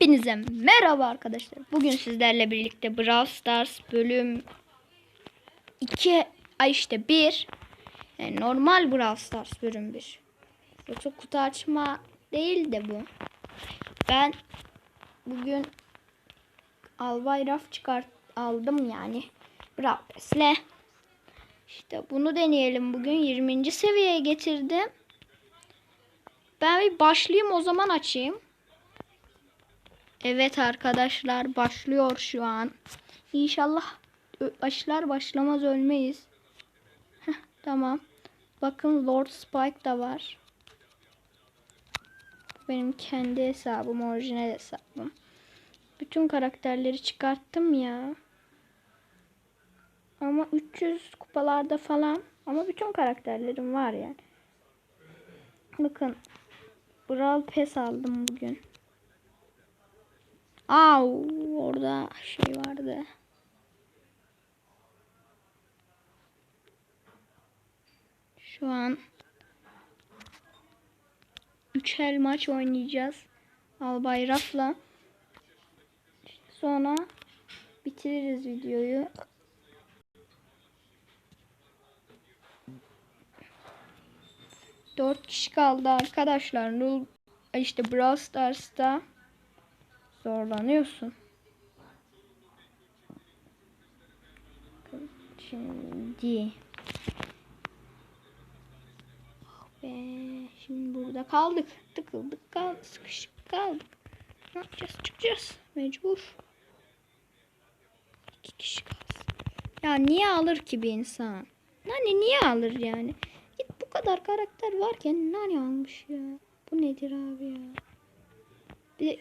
Hepinize merhaba arkadaşlar. Bugün sizlerle birlikte Brawl Stars bölüm 2 ay işte 1 yani normal Brawl Stars bölüm 1. Yoksa kutu açma değil de bu. Ben bugün Albay Raf çıkart aldım yani. Brawl Pass'le. İşte bunu deneyelim bugün 20. seviyeye getirdim. Ben bir başlayayım o zaman açayım. Evet arkadaşlar başlıyor şu an. İnşallah başlar başlamaz ölmeyiz. Heh, tamam. Bakın Lord Spike da var. Benim kendi hesabım, orijinal hesabım. Bütün karakterleri çıkarttım ya. Ama 300 kupalarda falan. Ama bütün karakterlerim var yani. Bakın. Brawl Pass aldım bugün. Au orada şey vardı. Şu an üçer maç oynayacağız. Albay Raf'la. Sonra bitiririz videoyu. Dört kişi kaldı arkadaşlar. İşte Brawl Stars'ta zorlanıyorsun. Şimdi Oh be, şimdi burada kaldık. Tıkıldık kaldık. Sıkışıp kaldık. Ne yapacağız? Çıkacağız. Mecbur. İki kişi kalsın. Ya niye alır ki bir insan? Nani niye alır yani? Git bu kadar karakter varken nani almış ya? Bu nedir abi ya? Bir de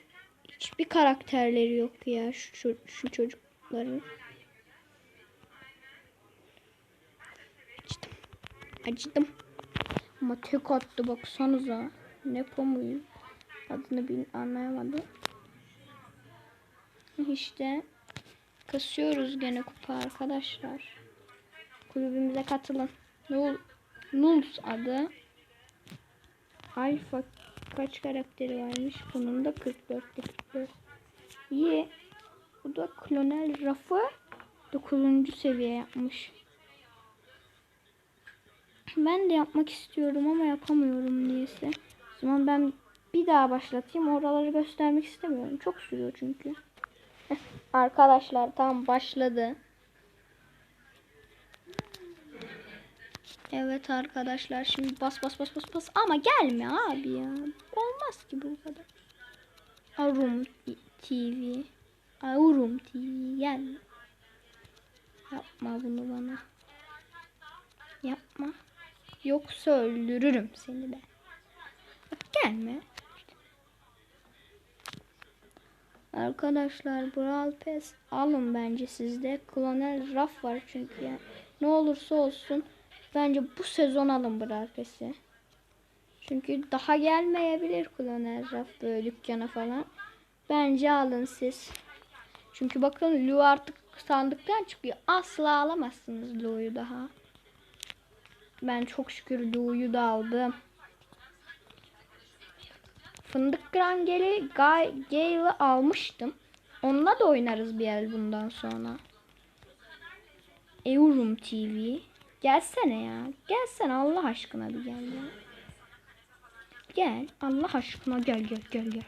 hiçbir karakterleri yok ya şu, şu, çocukların. Acıdım. Acıdım. Ama tek attı baksanıza. Ne pamuğu. Adını bil anlayamadım. İşte kasıyoruz gene kupa arkadaşlar. Kulübümüze katılın. Nul, Nuls adı. Alfa kaç karakteri varmış? Bunun da 44 44. İyi. Bu da klonel rafı 9. seviye yapmış. Ben de yapmak istiyorum ama yapamıyorum niyeyse. O zaman ben bir daha başlatayım. Oraları göstermek istemiyorum. Çok sürüyor çünkü. Arkadaşlar tam başladı. Evet arkadaşlar şimdi bas bas bas bas bas ama gelme abi ya. Olmaz ki bu kadar. Arum TV. Arum TV gel. Yapma bunu bana. Yapma. Yoksa öldürürüm seni. Bak gelme. Arkadaşlar Brawl Pass alın bence sizde. Klonel raf var çünkü yani. Ne olursa olsun bence bu sezon alın Brawl Pass'i. Çünkü daha gelmeyebilir klonel raf böyle dükkana falan. Bence alın siz. Çünkü bakın Lu artık sandıktan çıkıyor. Asla alamazsınız Lu'yu daha. Ben çok şükür Lu'yu da aldım. Fındık Grangel'i Gale'ı almıştım. Onunla da oynarız bir el bundan sonra. Eurum TV. Gelsene ya. Gelsene Allah aşkına bir gel ya. Gel. Allah aşkına gel gel gel gel.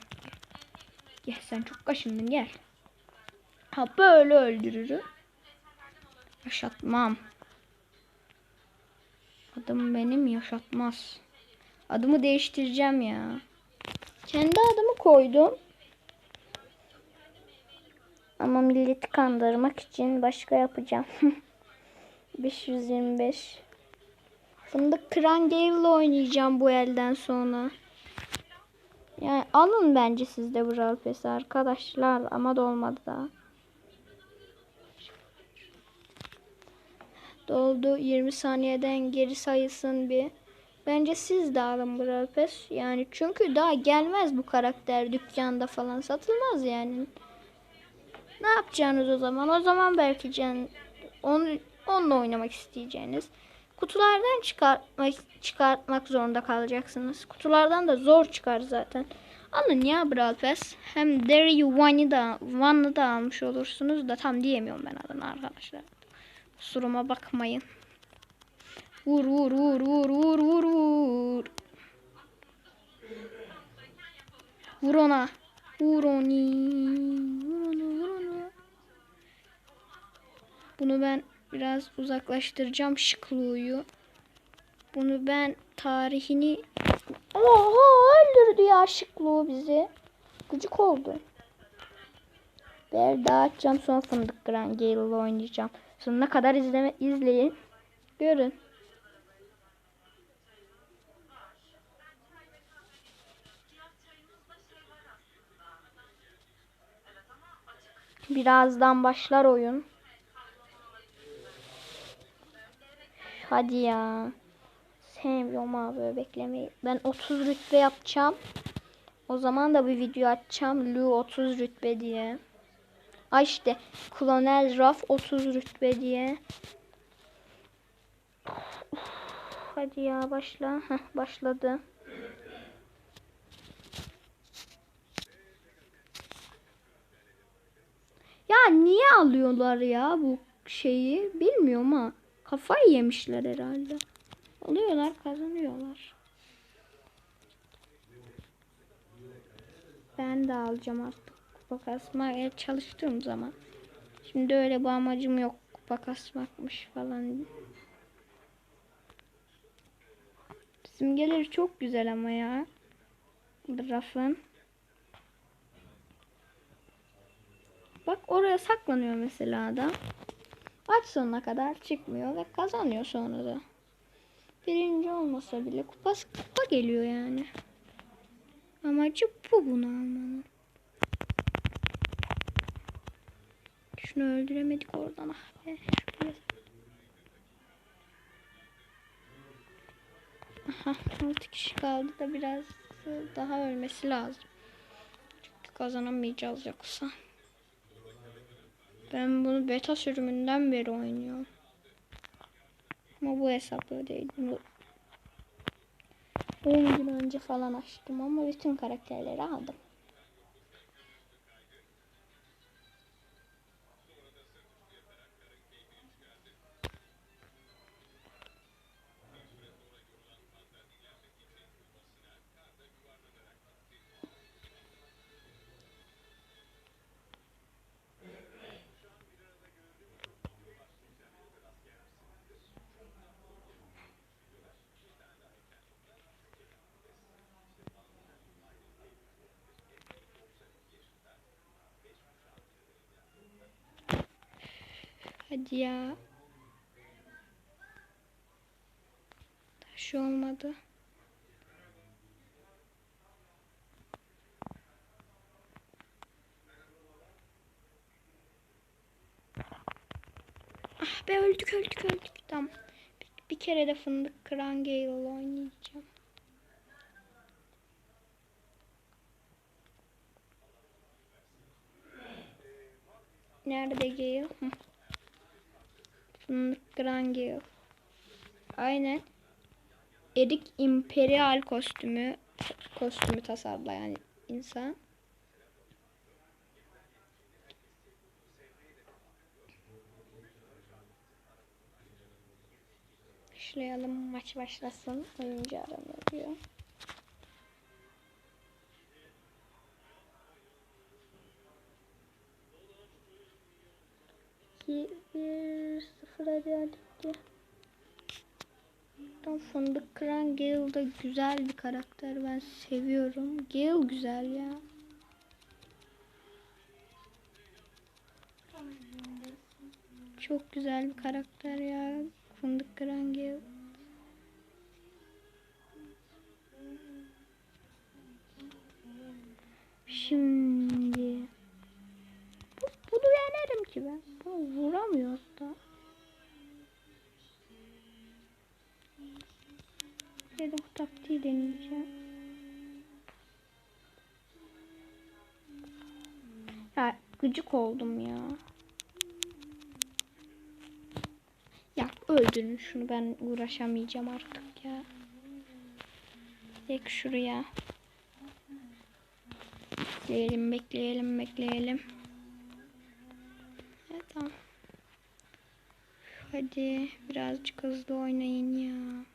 Gel sen çok kaşındın gel. Ha böyle öldürürüm. Yaşatmam. Adım benim yaşatmaz. Adımı değiştireceğim ya. Kendi adımı koydum. Ama milleti kandırmak için başka yapacağım. 525. Fındık Kran Gale'la oynayacağım bu elden sonra. Yani alın bence siz de Brawl Pass'i arkadaşlar ama da olmadı daha. Doldu 20 saniyeden geri sayısın bir. Bence siz de alın Brawl Pass. Yani çünkü daha gelmez bu karakter dükkanda falan satılmaz yani. Ne yapacaksınız o zaman? O zaman belki can onu onunla oynamak isteyeceğiniz. Kutulardan çıkartmak çıkartmak zorunda kalacaksınız. Kutulardan da zor çıkar zaten. Alın ya Brawl Pass. Hem Derry One'ı da, One'ı da almış olursunuz da tam diyemiyorum ben adını arkadaşlar. Kusuruma bakmayın. Vur vur vur vur vur vur vur. Vur ona. Vur onu. Vur onu vur onu. Bunu ben biraz uzaklaştıracağım şıklığı. Bunu ben tarihini... Oha öldürdü ya şıklığı bizi. Gıcık oldu. Bir daha açacağım sonra fındık Grand Gale oynayacağım. Sonuna kadar izleme, izleyin. Görün. Birazdan başlar oyun. Hadi ya. Sevmiyorum abi beklemeyi. Ben 30 rütbe yapacağım. O zaman da bir video açacağım. Lu 30 rütbe diye. Ay işte Klonel Raf 30 rütbe diye. Hadi ya başla. Heh, başladı. Ya niye alıyorlar ya bu şeyi? Bilmiyorum ha. Kafayı yemişler herhalde. Alıyorlar kazanıyorlar. Ben de alacağım artık kupa kasmaya çalıştığım zaman. Şimdi öyle bir amacım yok. Kupa kasmakmış falan. Simgeleri çok güzel ama ya. Bu rafın. Bak oraya saklanıyor mesela adam. Maç sonuna kadar çıkmıyor ve kazanıyor sonra da. Birinci olmasa bile kupa, kupa geliyor yani. Amacı bu bunu almanın. Şunu öldüremedik oradan ah be. Aha 6 kişi kaldı da biraz daha ölmesi lazım. Çünkü kazanamayacağız yoksa. Ben bunu beta sürümünden beri oynuyorum. Ama bu hesaplı değil. Bu 10 gün önce falan açtım ama bütün karakterleri aldım. Hadi ya. Şu olmadı. Ah be öldük öldük öldük. Tamam. Bir, bir kere de fındık kıran Gale oynayacağım. Nerede Gale? Gale. Aynen. Erik imperial kostümü kostümü tasarlayan insan. Başlayalım maç başlasın. Oyuncu aranıyor diyor. İki, hadi. hadi. Tam fındık kıran Gale da güzel bir karakter. Ben seviyorum. Gale güzel ya. Çok güzel bir karakter ya. Fındık kıran Gale. Şimdi bu, bunu yenerim ki ben. Bunu vuramıyoruz da. Da bu taktiği deneyeceğim. Ya gıcık oldum ya. Ya öldürün şunu ben uğraşamayacağım artık ya. Tek şuraya. Bekleyelim, bekleyelim, bekleyelim. Evet, tamam. Hadi birazcık hızlı oynayın ya.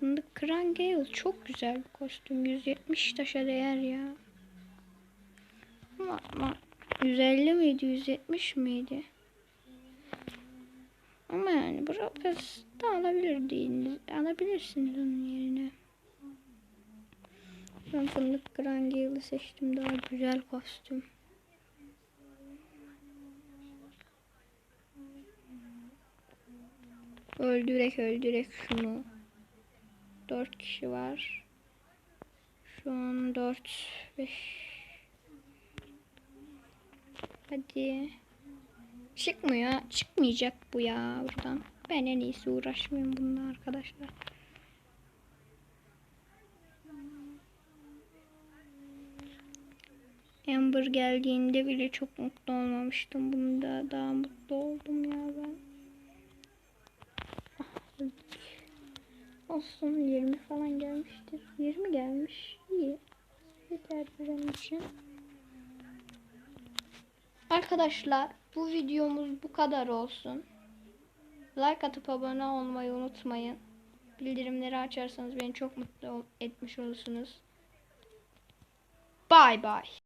Fındık kıran Gale çok güzel bir kostüm. 170 taşa değer ya. Ama, ama 150 miydi 170 miydi? Ama yani Brawl Pass'ta alabilir değiliz. Alabilirsiniz onun yerine. Ben fındık kıran Gale'ı seçtim. Daha güzel kostüm. Öldürek öldürek şunu. Dört kişi var. Şu an dört, beş. Hadi. Çıkmıyor. Çıkmayacak bu ya buradan. Ben en iyisi uğraşmayayım bununla arkadaşlar. Amber geldiğinde bile çok mutlu olmamıştım. Bunda daha mutlu oldum ya ben. Ah, öldük. Olsun 20 falan gelmiştir. 20 gelmiş. İyi. Yeter benim için. Arkadaşlar bu videomuz bu kadar olsun. Like atıp abone olmayı unutmayın. Bildirimleri açarsanız beni çok mutlu etmiş olursunuz. Bye bye.